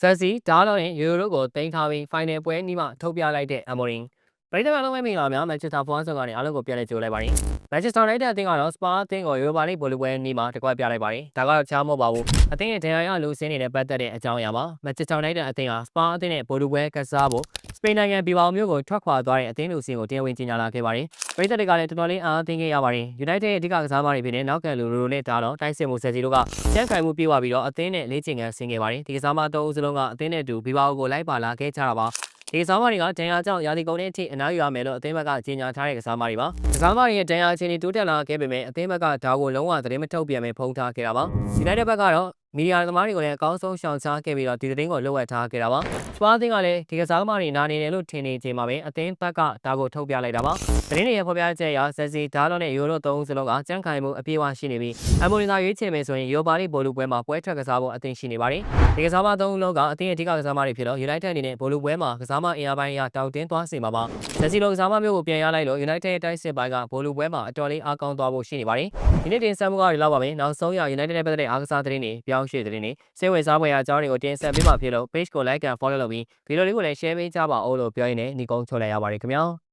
ဆယ်စီဒါလောနဲ့ယူရိုတို့ကိုတင်ထားပြီးဖိုင်နယ်ပွဲနီးမှထုတ်ပြလိုက်တဲ့အမိုရင် ပရိသတ်အားလုံးပဲမင်္ဂလာပါများမန်ချက်စတာဖွားဆော့ကနေအားလုံးကိုပြန်လည်ကြိုလိုက်ပါတယ်မန်ချက်စတာနိုင်တဲ့အသင်းကတော့စပါအသင်းကိုယူရိုပါလိဘောလုံးပွဲနီးမှတကွက်ပြလိုက်ပါတယ်ဒါကတော့ချားမဟုတ်ပါဘူးအသင်းရဲ့ဒဏ်ရာရလူစင်းနေတဲ့ပတ်သက်တဲ့အကြောင်းအရာပါမန်ချက်စတာနိုင်တဲ့အသင်းဟာစပါအသင်းနဲ့ဘောလုံးပွဲကစားဖို့စပိန်နိုင်ငံဘီဘာမြို့ကိုထွက်ခွာသွားတဲ့အသင်းလူစင်းကိုတရားဝင်ကြေညာလာခဲ့ပါတယ်ပရိသတ်တွေကလည်းတော်တော်လေးအားသိခဲ့ရပါတယ်ယူနိုက်တက်ရဲ့အဓိကကစားသမားတွေဖြစ်တဲ့နောက်ကန်လူရိုနဲ့ဒါတော့တိုက်စစ်မှုဆယ်စီတို့ကကျန်းခိုင်မှုပြေးသွားပြီးတော့အသင်းနဲ့လေးချင်ကန်ဆင်းခဲ့ပါတယ်ဒီကစားမတော်ဦးစလုံးကအသင်းနဲ့အတူဘီဘာကိုလိုက်ပါလာခဲ့ကြတာပါ ဒီကစားမတွေကဒဏ်ရာကြောင့်ရာသီကုန်တဲ့အထိအနားယူရမယ်လို့အသင်းဘက်ကကြေညာထားတဲ့ကစားမတွေပါကစားမတွေရဲ့ဒဏ်ရာအခြေအနေတိုးတက်လာခဲ့ပေမဲ့အသင်းဘက်ကဒါကိုလုံးဝသတင်းမထုတ်ပြန်ပဲဖုံးထားခဲ့တာပါဒီလိုက်တဲ့ဘက်ကတော့မီဒီယာသမားတွေကိုလည်းအကောင်းဆုံးရှောင်ရှားခဲ့ပြီးတော့ဒီသတင်းကိုလှုပ်ဝက်ထားခဲ့တာပါစပါးအသင်းကလည်းဒီကစားသမားတွေနာနေတယ်လို့ထင်နေချိန်မှာပဲအသင်းဘက်ကဒါကိုထုတ်ပြလိုက်တာပါ သတင်းတွေရဲ့ဖော်ပြချက်အရဇက်စီဒါလောနဲ့ယူရိုသုံးစလုံးကကြန့်ခိုင်မှုအပြည့်အဝရှိနေပြီးအမိုနီသာရွေးချယ်မယ်ဆိုရင်ယူပါလိဘောလူပွဲမှာပွဲထွက်ကစားဖို့အသင့်ရှိနေပါတယ်ဒီကစားမသုံးလုံးကအသင်းရဲ့အဓိကကစားမတွေဖြစ်လို့ United အနေနဲ့ဘောလူပွဲမှာကစားမအင်အားပိုင်းအရတောက်တင်းသွားစေမှာပါဇက်စီလိုကစားမမျိုးကိုပြန်ရလိုက်လို့ United ရဲ့တိုက်စစ်ပိုင်းကဘောလူပွဲမှာအတော်လေးအားကောင်းသွားဖို့ရှိနေပါတယ်ဒီနေ့တင်ဆက်မှုကတွေလောက်ပါမယ်နောက်ဆုံးရ United နဲ့ပတ်သက်တဲ့အားကစားသတင်းတွေပြောင်းရွှေ့သတင်းတွေစိတ်ဝင်စားဖွယ်ရာအကြောင်းတွေကိုတင်ဆက်ပေးမှာဖြစ်လို့ page ကို like and follow လုပ်ပြီးဗီဒီယိုလေးကိုလည်း share ပေးကြပါဦးလို့ပြောရင်းနဲ့ညီကုန်းချုပ်လိုက်ရပါတယ်ခင်ဗျာ